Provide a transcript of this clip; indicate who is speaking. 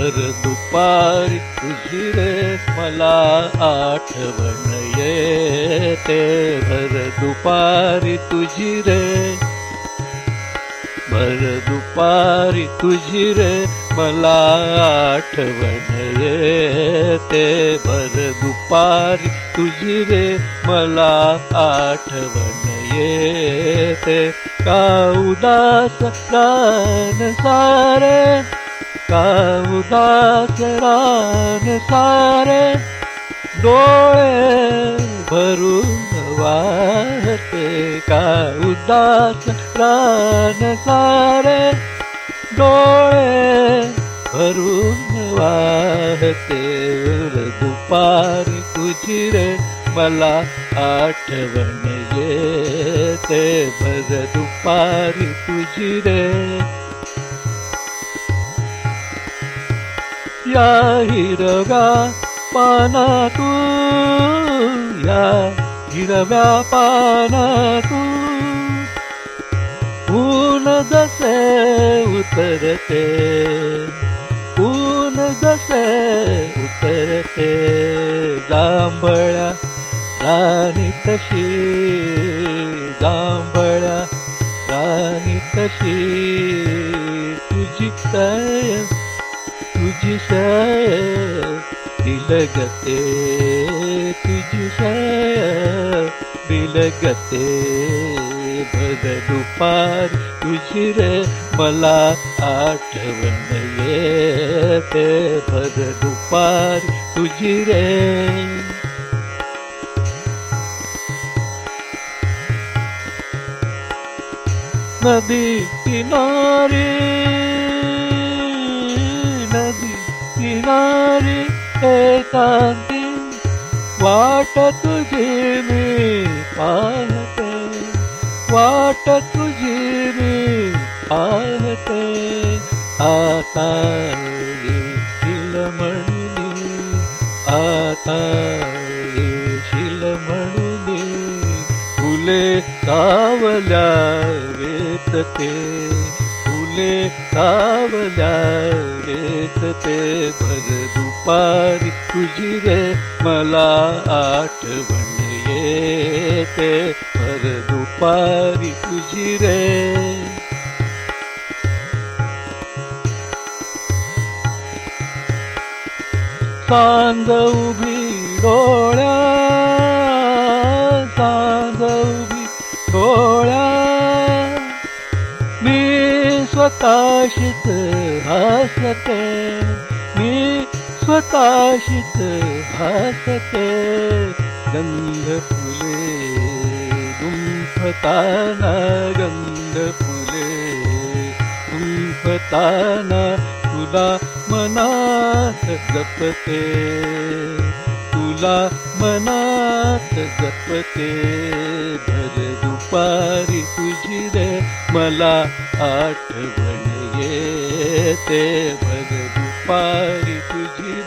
Speaker 1: भर दुपारी तुझी रे मला आठवण येते. भर दुपारी तुझी रे भर दुपारी तुझी रे मला आठवण येते. भर दुपारी तुझी रे मला आठवण येते. का उदास गान सारे का रान सारे डोळे भरून वाहते का उदास रान सारे डोळे भरून वाहते दुपारी तुझी रे मला आठवण येते. भर दुपारी तुझी रे या हिरव्या पानातून या हिरव्या पानातून ऊन जसे उतरते ऊन जसे उतरते जांभळ्या राणी तशी जांभळ्या राणी तशी तुझी काय तुझी सय दिलगते तुझी सय दिलगते भर दुपार तुझी रे मला आठवण येते भर दुपार तुझी रे नदी किनारे नदी किनारी एकांती वाट तुझी मी पाहते वाट तुझी मी पाहते आता येशील म्हणून आता येशील म्हणून फुले सावल्या वेतते फुले सावल्या वेतते भर दुपारी तुझी रे मला आठवण येते भर दुपारी तुझी रे. सांज उभी डोळ्या स्वतःशीच हसते. मी स्वतःशीच हसते. गंध फुले गुंफताना गंध फुले गुंफताना तुला मनात जपते. तुला मनात जपते. मला आठवण येते भर दुपारी तुझी